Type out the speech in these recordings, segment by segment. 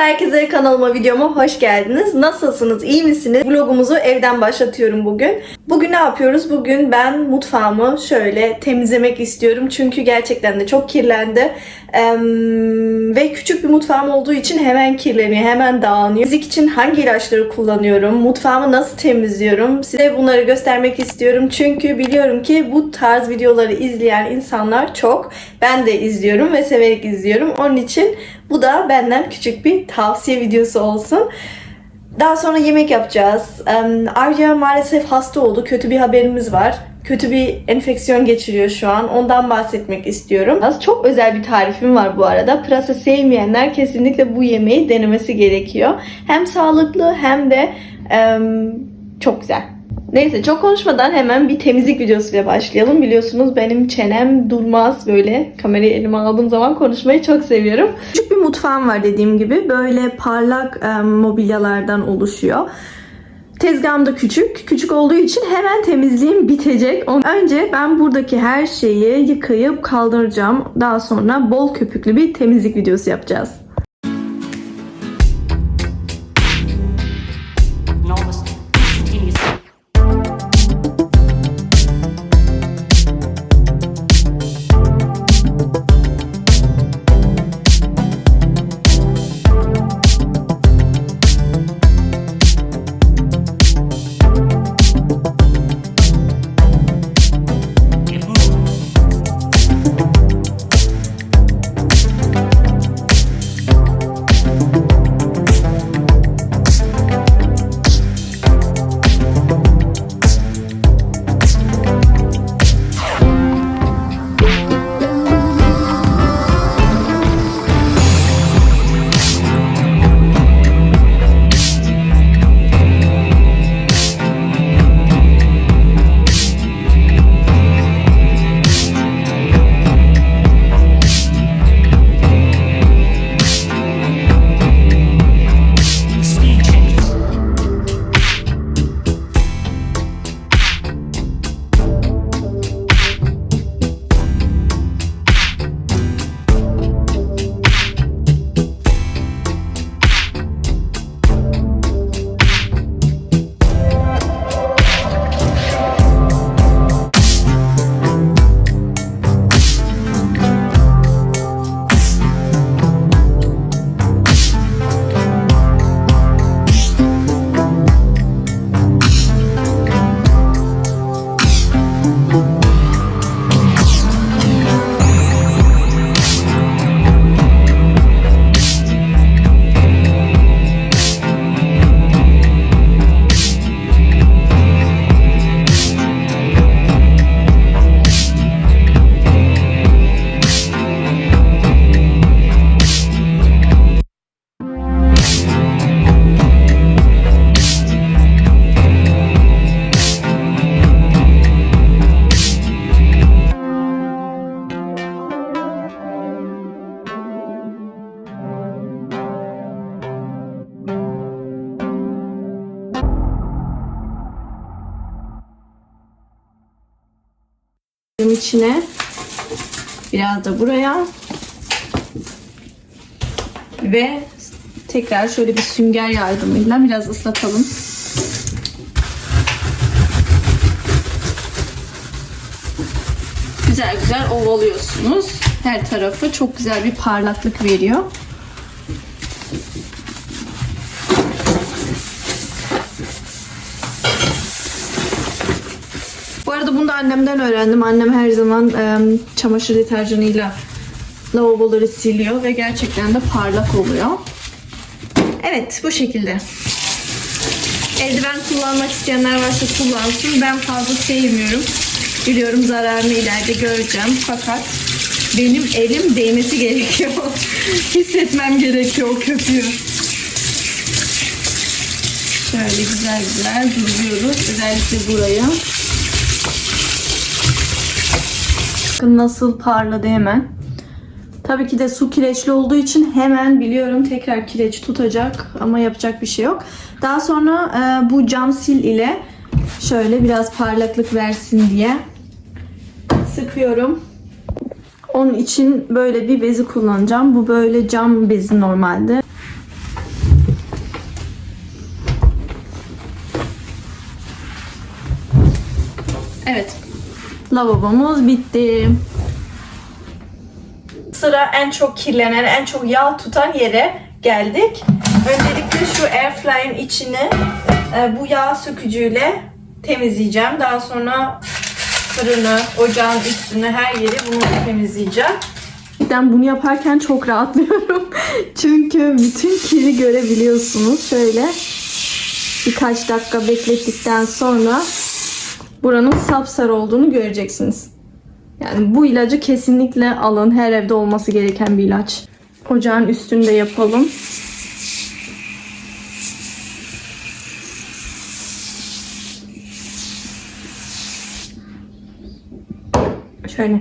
herkese kanalıma videoma hoş geldiniz. Nasılsınız? iyi misiniz? Vlogumuzu evden başlatıyorum bugün. Bugün ne yapıyoruz? Bugün ben mutfağımı şöyle temizlemek istiyorum. Çünkü gerçekten de çok kirlendi. Eee, ve küçük bir mutfağım olduğu için hemen kirleniyor, hemen dağınıyor. Fizik için hangi ilaçları kullanıyorum? Mutfağımı nasıl temizliyorum? Size bunları göstermek istiyorum. Çünkü biliyorum ki bu tarz videoları izleyen insanlar çok. Ben de izliyorum ve severek izliyorum. Onun için bu da benden küçük bir tavsiye videosu olsun. Daha sonra yemek yapacağız. Arya maalesef hasta oldu. Kötü bir haberimiz var. Kötü bir enfeksiyon geçiriyor şu an. Ondan bahsetmek istiyorum. Çok özel bir tarifim var bu arada. Pırasa sevmeyenler kesinlikle bu yemeği denemesi gerekiyor. Hem sağlıklı hem de çok güzel. Neyse çok konuşmadan hemen bir temizlik videosuyla başlayalım. Biliyorsunuz benim çenem durmaz böyle. Kamerayı elime aldığım zaman konuşmayı çok seviyorum. Küçük bir mutfağım var dediğim gibi. Böyle parlak em, mobilyalardan oluşuyor. Tezgahım da küçük. Küçük olduğu için hemen temizliğim bitecek. Önce ben buradaki her şeyi yıkayıp kaldıracağım. Daha sonra bol köpüklü bir temizlik videosu yapacağız. İçine biraz da buraya ve tekrar şöyle bir sünger yardımıyla biraz ıslatalım. Güzel güzel ovalıyorsunuz. Her tarafı çok güzel bir parlaklık veriyor. Arada bunu da annemden öğrendim. Annem her zaman e, çamaşır deterjanıyla lavaboları siliyor ve gerçekten de parlak oluyor. Evet bu şekilde. Eldiven kullanmak isteyenler varsa kullansın. Ben fazla sevmiyorum. Biliyorum zararını ileride göreceğim. Fakat benim elim değmesi gerekiyor. Hissetmem gerekiyor o köpüğü. Şöyle güzel güzel duruyoruz. Özellikle buraya. Bakın nasıl parladı hemen. Tabii ki de su kireçli olduğu için hemen biliyorum tekrar kireç tutacak ama yapacak bir şey yok. Daha sonra e, bu cam sil ile şöyle biraz parlaklık versin diye sıkıyorum. Onun için böyle bir bezi kullanacağım. Bu böyle cam bezi normalde. Lavabomuz bitti. Sıra en çok kirlenen, en çok yağ tutan yere geldik. Öncelikle şu airfryer'ın içini e, bu yağ sökücüyle temizleyeceğim. Daha sonra fırını, ocağın üstünü, her yeri bunu temizleyeceğim. Ben bunu yaparken çok rahatlıyorum. Çünkü bütün kiri görebiliyorsunuz. Şöyle birkaç dakika beklettikten sonra buranın sapsarı olduğunu göreceksiniz. Yani bu ilacı kesinlikle alın. Her evde olması gereken bir ilaç. Ocağın üstünde yapalım. Şöyle.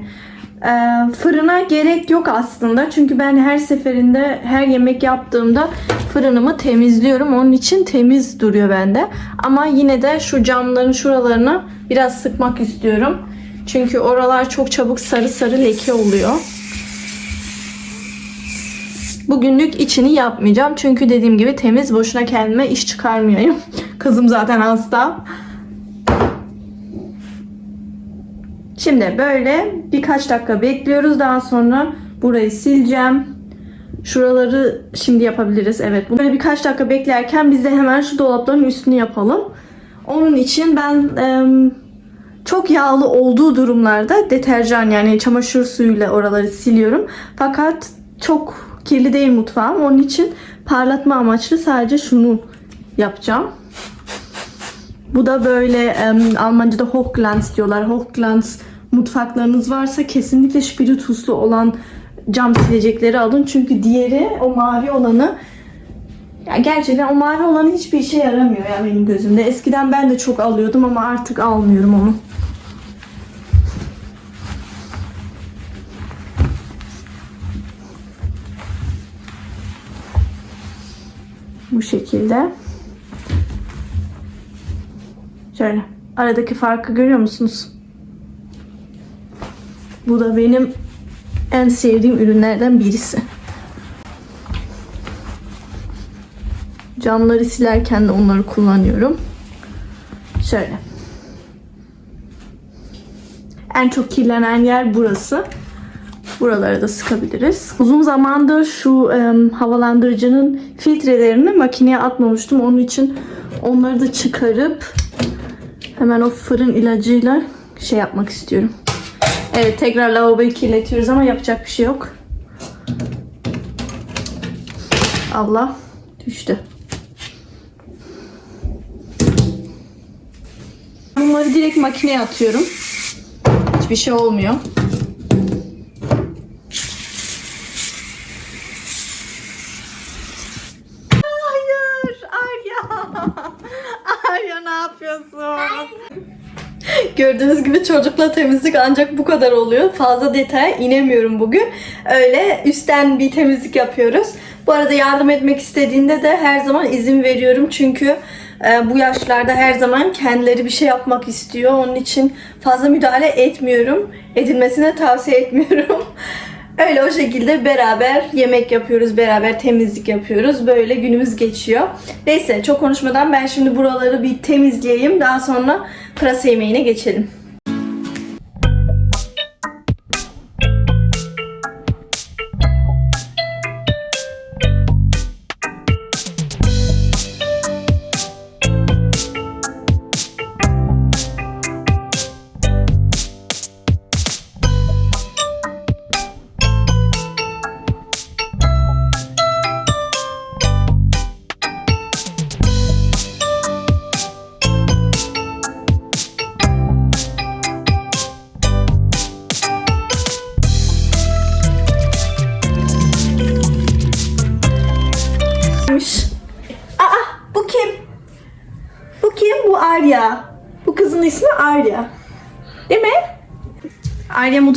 Ee, fırına gerek yok aslında. Çünkü ben her seferinde her yemek yaptığımda fırınımı temizliyorum. Onun için temiz duruyor bende. Ama yine de şu camların şuralarını biraz sıkmak istiyorum. Çünkü oralar çok çabuk sarı sarı leke oluyor. Bugünlük içini yapmayacağım. Çünkü dediğim gibi temiz boşuna kendime iş çıkarmıyorum. Kızım zaten hasta. Şimdi böyle birkaç dakika bekliyoruz. Daha sonra burayı sileceğim. Şuraları şimdi yapabiliriz. Evet. Böyle birkaç dakika beklerken biz de hemen şu dolapların üstünü yapalım. Onun için ben em, çok yağlı olduğu durumlarda deterjan yani çamaşır suyuyla oraları siliyorum. Fakat çok kirli değil mutfağım. Onun için parlatma amaçlı sadece şunu yapacağım. Bu da böyle em, Almanca'da Hochglanz diyorlar. Hochglanz mutfaklarınız varsa kesinlikle spirituslu olan cam silecekleri alın. Çünkü diğeri o mavi olanı ya gerçekten o mavi olanı hiçbir işe yaramıyor ya benim gözümde. Eskiden ben de çok alıyordum ama artık almıyorum onu. Bu şekilde. Şöyle. Aradaki farkı görüyor musunuz? Bu da benim en sevdiğim ürünlerden birisi. Camları silerken de onları kullanıyorum. Şöyle. En çok kirlenen yer burası. Buraları da sıkabiliriz. Uzun zamandır şu em, havalandırıcının filtrelerini makineye atmamıştım. Onun için onları da çıkarıp hemen o fırın ilacıyla şey yapmak istiyorum. Evet tekrar lavaboyu kirletiyoruz ama yapacak bir şey yok. Allah düştü. Bunları direkt makineye atıyorum. Hiçbir şey olmuyor. Hayır Arya. Arya ne yapıyorsun? Gördüğünüz gibi çocukla temizlik ancak bu kadar oluyor. Fazla detaya inemiyorum bugün. Öyle üstten bir temizlik yapıyoruz. Bu arada yardım etmek istediğinde de her zaman izin veriyorum. Çünkü bu yaşlarda her zaman kendileri bir şey yapmak istiyor. Onun için fazla müdahale etmiyorum. Edilmesine tavsiye etmiyorum. Öyle o şekilde beraber yemek yapıyoruz, beraber temizlik yapıyoruz. Böyle günümüz geçiyor. Neyse çok konuşmadan ben şimdi buraları bir temizleyeyim. Daha sonra pırasa yemeğine geçelim.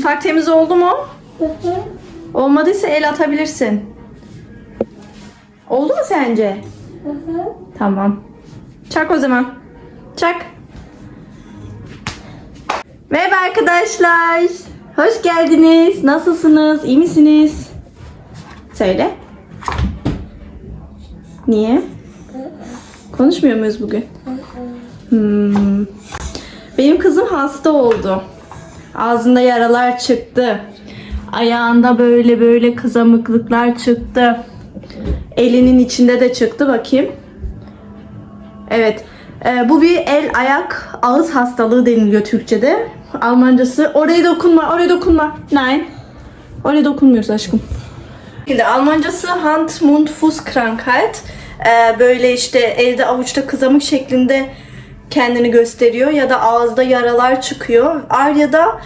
Mutfak temiz oldu mu? Olmadıysa el atabilirsin. Oldu mu sence? Tamam. Çak o zaman. Çak. Merhaba arkadaşlar. Hoş geldiniz. Nasılsınız? İyi misiniz? Söyle. Niye? Konuşmuyor muyuz bugün? Hmm. Benim kızım hasta oldu. Ağzında yaralar çıktı. Ayağında böyle böyle kızamıklıklar çıktı. Elinin içinde de çıktı bakayım. Evet. Ee, bu bir el ayak ağız hastalığı deniliyor Türkçe'de. Almancası oraya dokunma, oraya dokunma. Nein. Oraya dokunmuyoruz aşkım. Şimdi Almancası Hand, Mund, Fußkrankheit. Ee, böyle işte elde avuçta kızamık şeklinde kendini gösteriyor ya da ağızda yaralar çıkıyor. Arya'da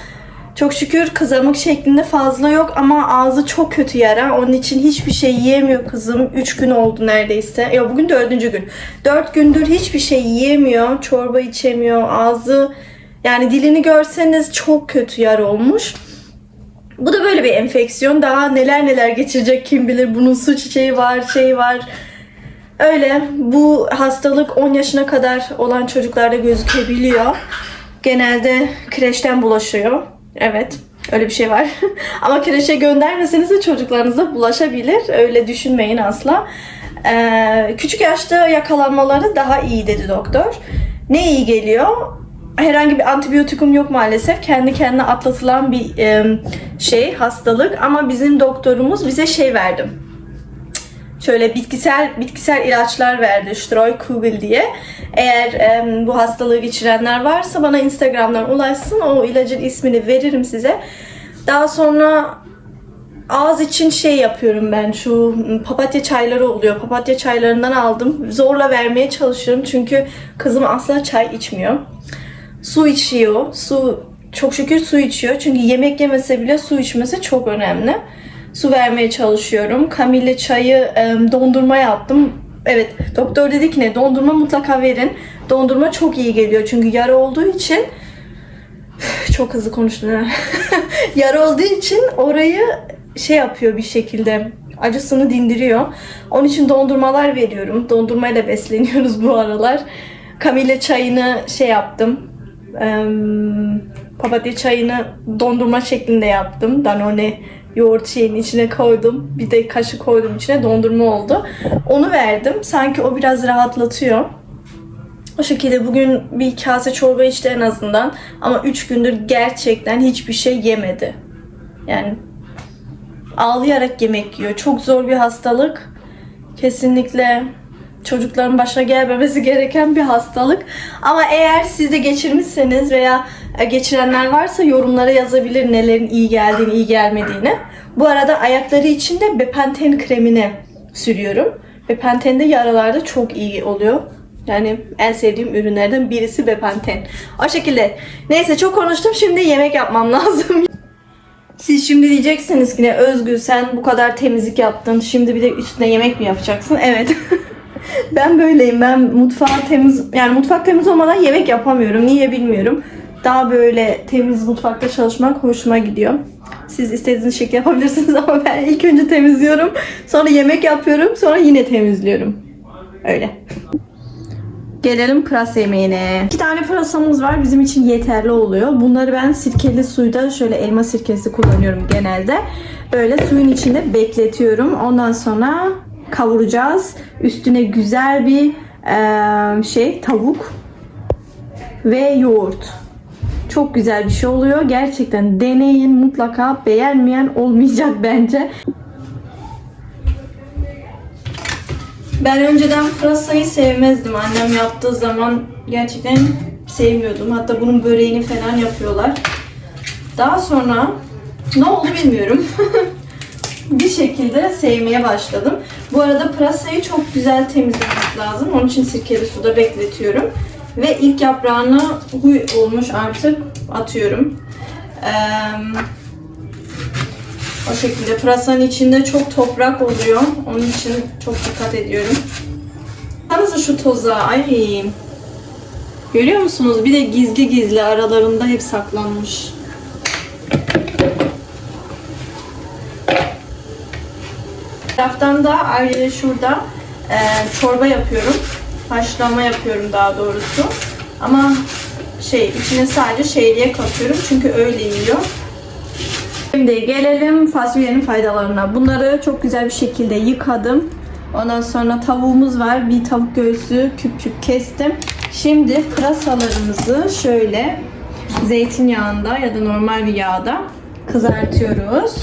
çok şükür kızamık şeklinde fazla yok ama ağzı çok kötü yara. Onun için hiçbir şey yiyemiyor kızım. 3 gün oldu neredeyse. Ya bugün dördüncü gün. 4 gündür hiçbir şey yiyemiyor. Çorba içemiyor. Ağzı yani dilini görseniz çok kötü yara olmuş. Bu da böyle bir enfeksiyon. Daha neler neler geçirecek kim bilir. Bunun su çiçeği var, şey var. Öyle. Bu hastalık 10 yaşına kadar olan çocuklarda gözükebiliyor. Genelde kreşten bulaşıyor. Evet. Öyle bir şey var. Ama kreşe göndermeseniz de çocuklarınıza bulaşabilir. Öyle düşünmeyin asla. Ee, küçük yaşta yakalanmaları daha iyi dedi doktor. Ne iyi geliyor? herhangi bir antibiyotikum yok maalesef. Kendi kendine atlatılan bir e, şey, hastalık. Ama bizim doktorumuz bize şey verdi. Şöyle bitkisel bitkisel ilaçlar verdi. Streukugel diye. Eğer e, bu hastalığı geçirenler varsa bana Instagram'dan ulaşsın. O ilacın ismini veririm size. Daha sonra ağız için şey yapıyorum ben şu papatya çayları oluyor. Papatya çaylarından aldım. Zorla vermeye çalışıyorum çünkü kızım asla çay içmiyor su içiyor. Su çok şükür su içiyor. Çünkü yemek yemese bile su içmesi çok önemli. Su vermeye çalışıyorum. Kamille çayı e, dondurma yaptım. Evet doktor dedi ki ne dondurma mutlaka verin. Dondurma çok iyi geliyor çünkü yara olduğu için çok hızlı konuştum ha. yara olduğu için orayı şey yapıyor bir şekilde acısını dindiriyor. Onun için dondurmalar veriyorum. Dondurmayla besleniyoruz bu aralar. Kamille çayını şey yaptım. Eee, papatya çayını dondurma şeklinde yaptım. Danone yoğurt şeyin içine koydum. Bir de kaşık koydum içine dondurma oldu. Onu verdim. Sanki o biraz rahatlatıyor. O şekilde bugün bir kase çorba içti en azından. Ama 3 gündür gerçekten hiçbir şey yemedi. Yani ağlayarak yemek yiyor. Çok zor bir hastalık. Kesinlikle çocukların başına gelmemesi gereken bir hastalık. Ama eğer siz de geçirmişseniz veya e, geçirenler varsa yorumlara yazabilir nelerin iyi geldiğini, iyi gelmediğini. Bu arada ayakları için de Bepanthen kremini sürüyorum. Bepanthen de yaralarda çok iyi oluyor. Yani en sevdiğim ürünlerden birisi Bepanthen. O şekilde. Neyse çok konuştum. Şimdi yemek yapmam lazım. Siz şimdi diyeceksiniz ki ne Özgül sen bu kadar temizlik yaptın. Şimdi bir de üstüne yemek mi yapacaksın? Evet. ben böyleyim. Ben mutfağı temiz yani mutfak temiz olmadan yemek yapamıyorum. Niye bilmiyorum. Daha böyle temiz mutfakta çalışmak hoşuma gidiyor. Siz istediğiniz şekilde yapabilirsiniz ama ben ilk önce temizliyorum. Sonra yemek yapıyorum. Sonra yine temizliyorum. Öyle. Gelelim pırasa yemeğine. İki tane pırasamız var. Bizim için yeterli oluyor. Bunları ben sirkeli suyda şöyle elma sirkesi kullanıyorum genelde. Böyle suyun içinde bekletiyorum. Ondan sonra kavuracağız. Üstüne güzel bir eee, şey tavuk ve yoğurt. Çok güzel bir şey oluyor. Gerçekten deneyin mutlaka. Beğenmeyen olmayacak bence. Ben önceden pırasayı sevmezdim. Annem yaptığı zaman gerçekten sevmiyordum. Hatta bunun böreğini falan yapıyorlar. Daha sonra ne oldu bilmiyorum. bir şekilde sevmeye başladım. Bu arada pırasayı çok güzel temizlemek lazım. Onun için sirkeli suda bekletiyorum. Ve ilk yaprağını huy olmuş artık atıyorum. Eee o şekilde pırasanın içinde çok toprak oluyor. Onun için çok dikkat ediyorum. Baksanıza şu toza. Ay. Görüyor musunuz? Bir de gizli gizli aralarında hep saklanmış. Taraftan da ayrıca şurada e, çorba yapıyorum. Haşlama yapıyorum daha doğrusu. Ama şey içine sadece şehriye katıyorum çünkü öyle yiyor. Şimdi gelelim fasulyenin faydalarına. Bunları çok güzel bir şekilde yıkadım. Ondan sonra tavuğumuz var. Bir tavuk göğsü küp küp kestim. Şimdi pırasalarımızı şöyle zeytinyağında ya da normal bir yağda kızartıyoruz.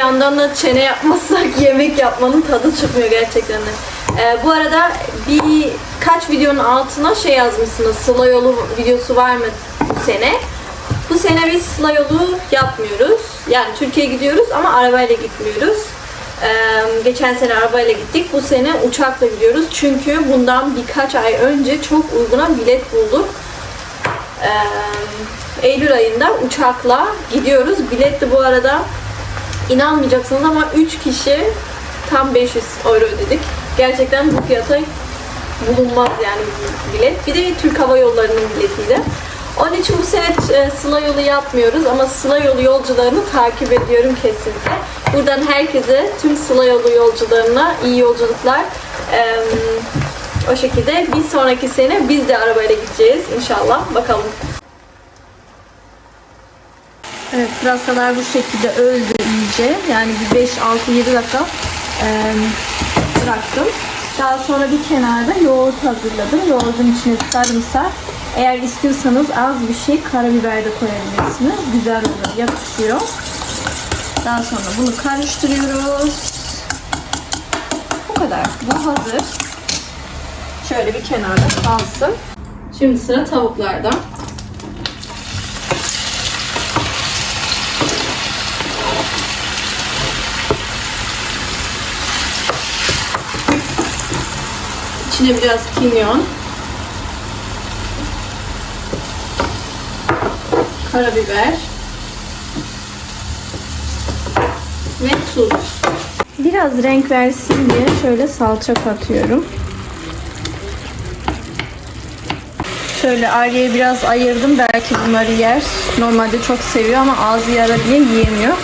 Yandan da çene yapmazsak yemek yapmanın tadı çıkmıyor gerçekten de. Ee, bu arada birkaç videonun altına şey yazmışsınız. Sıla yolu videosu var mı bu sene? Bu sene biz sıla yolu yapmıyoruz. Yani Türkiye'ye gidiyoruz ama arabayla gitmiyoruz. Ee, geçen sene arabayla gittik. Bu sene uçakla gidiyoruz. Çünkü bundan birkaç ay önce çok uyguna bilet bulduk. Ee, Eylül ayında uçakla gidiyoruz. Bilet de bu arada İnanmayacaksınız ama 3 kişi tam 500 euro ödedik. Gerçekten bu fiyata bulunmaz yani bilet. Bir de Türk Hava Yolları'nın biletiydi. Onun için bu sene e, Sıla yolu yapmıyoruz ama Sıla yolu yolcularını takip ediyorum kesinlikle. Buradan herkese tüm Sıla yolu yolcularına iyi yolculuklar. Ee, o şekilde bir sonraki sene biz de arabayla gideceğiz inşallah. Bakalım. Evet pırasalar bu şekilde öldü iyice. Yani bir 5, 6, 7 dakika e, bıraktım. Daha sonra bir kenarda yoğurt hazırladım. Yoğurdun içine sarımsak. Eğer istiyorsanız az bir şey karabiber de koyabilirsiniz. Güzel olur, yakışıyor. Daha sonra bunu karıştırıyoruz. Bu kadar. Bu hazır. Şöyle bir kenarda kalsın. Şimdi sıra tavuklarda. İçine biraz kimyon. Karabiber. Ve tuz. Biraz renk versin diye şöyle salça katıyorum. Şöyle Arya'ya biraz ayırdım. Belki bunları yer. Normalde çok seviyor ama ağzı yara diye yiyemiyor.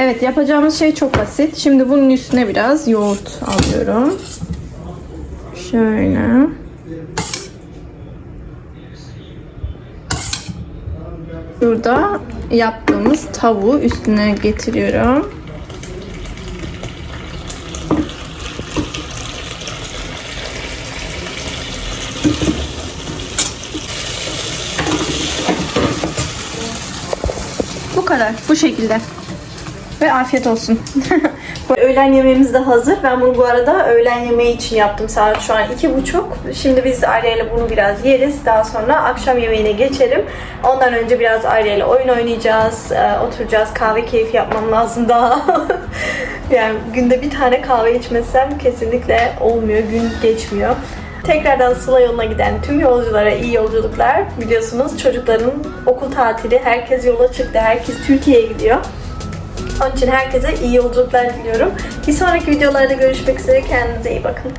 Evet yapacağımız şey çok basit. Şimdi bunun üstüne biraz yoğurt alıyorum. Şöyle. Burada yaptığımız tavuğu üstüne getiriyorum. Bu kadar. Bu şekilde. Ve afiyet olsun. öğlen yemeğimiz de hazır. Ben bunu bu arada öğlen yemeği için yaptım. Saat şu an iki buçuk. Şimdi biz Arya ile bunu biraz yeriz. Daha sonra akşam yemeğine geçerim. Ondan önce biraz Arya ile oyun oynayacağız. Ee, oturacağız. Kahve keyfi yapmam lazım daha. yani günde bir tane kahve içmesem kesinlikle olmuyor. Gün geçmiyor. Tekrardan Sıla yoluna giden tüm yolculara iyi yolculuklar. Biliyorsunuz çocukların okul tatili. Herkes yola çıktı. Herkes Türkiye'ye gidiyor. Onun için herkese iyi yolculuklar diliyorum. Bir sonraki videolarda görüşmek üzere. Kendinize iyi bakın.